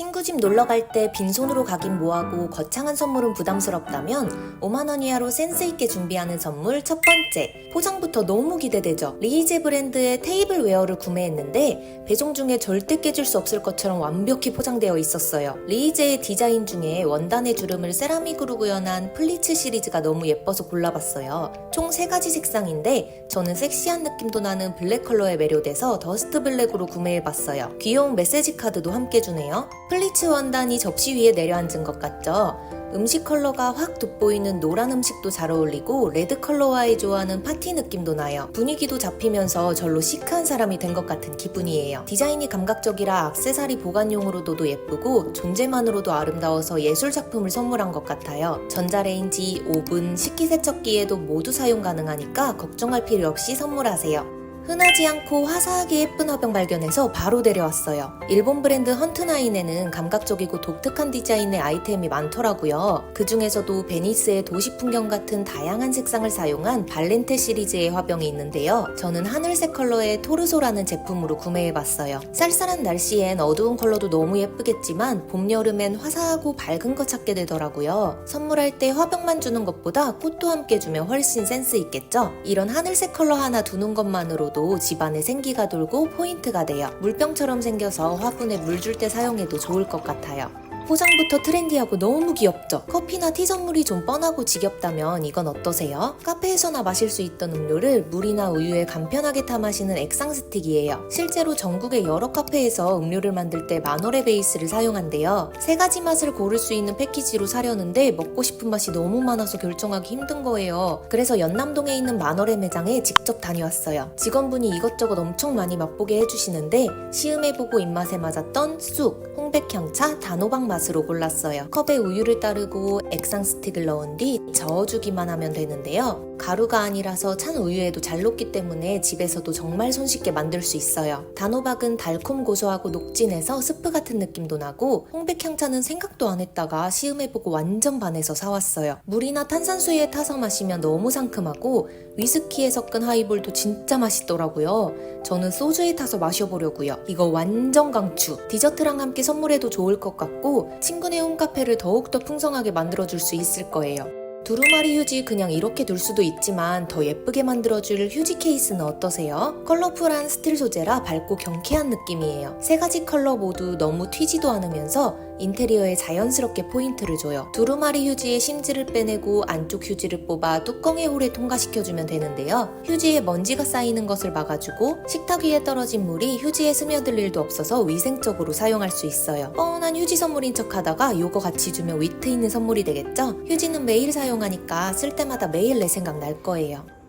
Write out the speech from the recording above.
친구 집 놀러 갈 때 빈손으로 가긴 뭐하고 거창한 선물은 부담스럽다면 5만원 이하로 센스있게 준비하는 선물 첫 번째. 포장부터 너무 기대되죠. 리이제 브랜드의 테이블 웨어를 구매했는데 배송 중에 절대 깨질 수 없을 것처럼 완벽히 포장되어 있었어요. 리이제의 디자인 중에 원단의 주름을 세라믹으로 구현한 플리츠 시리즈가 너무 예뻐서 골라봤어요. 총 3가지 색상인데 저는 섹시한 느낌도 나는 블랙 컬러에 매료돼서 더스트 블랙으로 구매해봤어요. 귀여운 메시지 카드도 함께 주네요. 플리츠 원단이 접시 위에 내려앉은 것 같죠? 음식 컬러가 확 돋보이는 노란 음식도 잘 어울리고 레드 컬러와의 좋아하는 파티 느낌도 나요. 분위기도 잡히면서 절로 시크한 사람이 된 것 같은 기분이에요. 디자인이 감각적이라 악세사리 보관용으로도 예쁘고 존재만으로도 아름다워서 예술 작품을 선물한 것 같아요. 전자레인지, 오븐, 식기세척기에도 모두 사용 가능하니까 걱정할 필요 없이 선물하세요. 흔하지 않고 화사하게 예쁜 화병 발견해서 바로 데려왔어요. 일본 브랜드 헌트나인에는 감각적이고 독특한 디자인의 아이템이 많더라고요. 그 중에서도 베니스의 도시 풍경 같은 다양한 색상을 사용한 발렌테 시리즈의 화병이 있는데요. 저는 하늘색 컬러의 토르소라는 제품으로 구매해봤어요. 쌀쌀한 날씨엔 어두운 컬러도 너무 예쁘겠지만 봄, 여름엔 화사하고 밝은 거 찾게 되더라고요. 선물할 때 화병만 주는 것보다 꽃도 함께 주면 훨씬 센스 있겠죠? 이런 하늘색 컬러 하나 두는 것만으로도 집안에 생기가 돌고 포인트가 돼요. 물병처럼 생겨서 화분에 물 줄 때 사용해도 좋을 것 같아요. 포장부터 트렌디하고 너무 귀엽죠? 커피나 티 선물이 좀 뻔하고 지겹다면 이건 어떠세요? 카페에서나 마실 수 있던 음료를 물이나 우유에 간편하게 타 마시는 액상 스틱이에요. 실제로 전국의 여러 카페에서 음료를 만들 때 마노레 베이스를 사용한대요. 세 가지 맛을 고를 수 있는 패키지로 사려는데 먹고 싶은 맛이 너무 많아서 결정하기 힘든 거예요. 그래서 연남동에 있는 마노레 매장에 직접 다녀왔어요. 직원분이 이것저것 엄청 많이 맛보게 해주시는데 시음해보고 입맛에 맞았던 쑥, 홍백향차, 단호박 맛 으로 골랐어요. 컵에 우유를 따르고 액상 스틱을 넣은 뒤 저어주기만 하면 되는데요. 가루가 아니라서 찬 우유에도 잘 녹기 때문에 집에서도 정말 손쉽게 만들 수 있어요. 단호박은 달콤 고소하고 녹진해서 스프 같은 느낌도 나고 홍백향차는 생각도 안 했다가 시음해보고 완전 반해서 사왔어요. 물이나 탄산수유에 타서 마시면 너무 상큼하고 위스키에 섞은 하이볼도 진짜 맛있더라고요. 저는 소주에 타서 마셔보려고요. 이거 완전 강추. 디저트랑 함께 선물해도 좋을 것 같고 친구네 홈카페를 더욱더 풍성하게 만들어줄 수 있을 거예요. 두루마리 휴지 그냥 이렇게 둘 수도 있지만 더 예쁘게 만들어줄 휴지 케이스는 어떠세요? 컬러풀한 스틸 소재라 밝고 경쾌한 느낌이에요. 세 가지 컬러 모두 너무 튀지도 않으면서 인테리어에 자연스럽게 포인트를 줘요. 두루마리 휴지에 심지를 빼내고 안쪽 휴지를 뽑아 뚜껑의 홀에 통과시켜주면 되는데요. 휴지에 먼지가 쌓이는 것을 막아주고 식탁 위에 떨어진 물이 휴지에 스며들 일도 없어서 위생적으로 사용할 수 있어요. 뻔한 휴지 선물인 척 하다가 요거 같이 주면 위트 있는 선물이 되겠죠? 휴지는 매일 사용하니까 쓸 때마다 매일 내 생각 날 거예요.